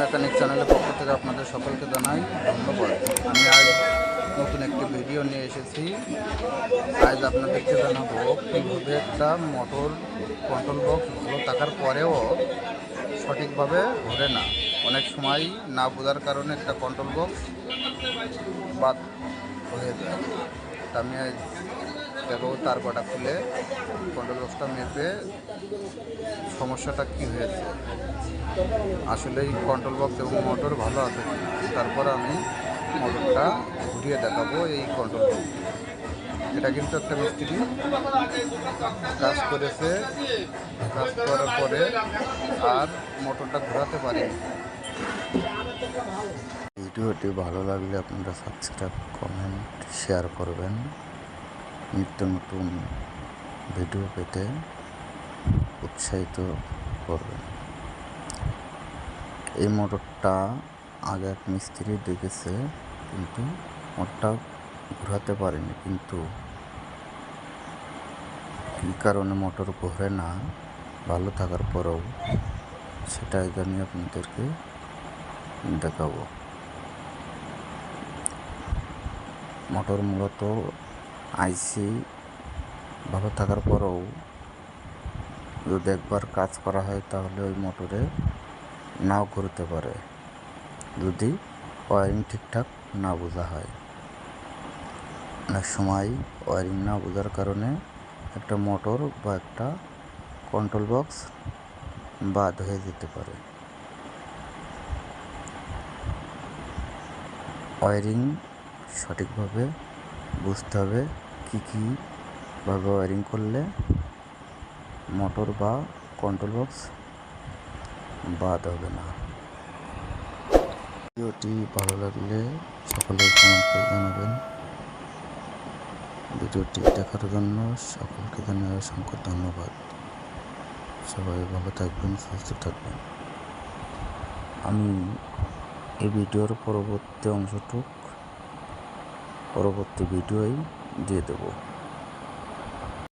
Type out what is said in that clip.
Mechanic চ্যানেলের পক্ষ থেকে আপনাদের সকলকে জানাই ধন্যবাদ। আমি আজ নতুন একটি ভিডিও নিয়ে এসেছি। আজ আপনাদেরকে জানাব কীভাবে একটা মোটর কন্ট্রোল বক্স ভালো থাকার পরেও সঠিকভাবে ঘোরে না। অনেক সময় না বোঝার কারণে একটা কন্ট্রোল বক্স বাদ হয়ে যায়। আমি আজ দেখো তার কটা খুলে কন্ট্রোল বক্সটা মেপে সমস্যাটা কী হয়েছে। আসলে এই কন্ট্রোল বক্স এবং মোটর ভালো আছে। তারপর আমি মোটরটা ঘুরিয়ে দেখাবো এই কন্ট্রোল বক্স এটা কিন্তু একটা মিস্ত্রি কাজ করেছে। কাজ করার পরে আর মোটরটা ঘোরাতে পারে ভিডিওটি ভালো লাগলে আপনারা সাবস্ক্রাইব কমেন্ট শেয়ার করবেন। নিত্য নতুন ভিডিও পেতে উৎসাহিত করবেন এই মোটরটা আগে এক মিস্ত্রি দেখেছে, কিন্তু মোটরটা ঘোরাতে পারেনি। কিন্তু কী কারণে মোটর ঘোরে না, ভালো থাকার পরেও সেটা এখানে আপনাদেরকে দেখাবো। মোটর মূলত আইসি, ভালো থাকার পরেও যদি একবার কাজ করা হয় তাহলে ওই মোটরে নাও ঘুরতে পারে। যদি ওয়ারিং ঠিকঠাক না বোঝা হয়। অনেক সময় ওয়ারিং না বোঝার কারণে একটা মোটর বা একটা কন্ট্রোল বক্স বাদ হয়ে যেতে পারে। ওয়ারিং সঠিকভাবে বুঝতে হবে কী কীভাবে ওয়ারিং করলে মোটর বা কন্ট্রোল বক্স বাদ হবে না। ভিডিওটি ভালো লাগলে সকলে কমেন্ট করে জানাবেন। ভিডিওটি দেখার জন্য সকলকে জানাই অসংখ্য ধন্যবাদ। সবাই ভালো থাকবেন, সুস্থ থাকবেন। আমি এই ভিডিওর পরবর্তী অংশটুক পরবর্তী ভিডিওই দিয়ে দেবো।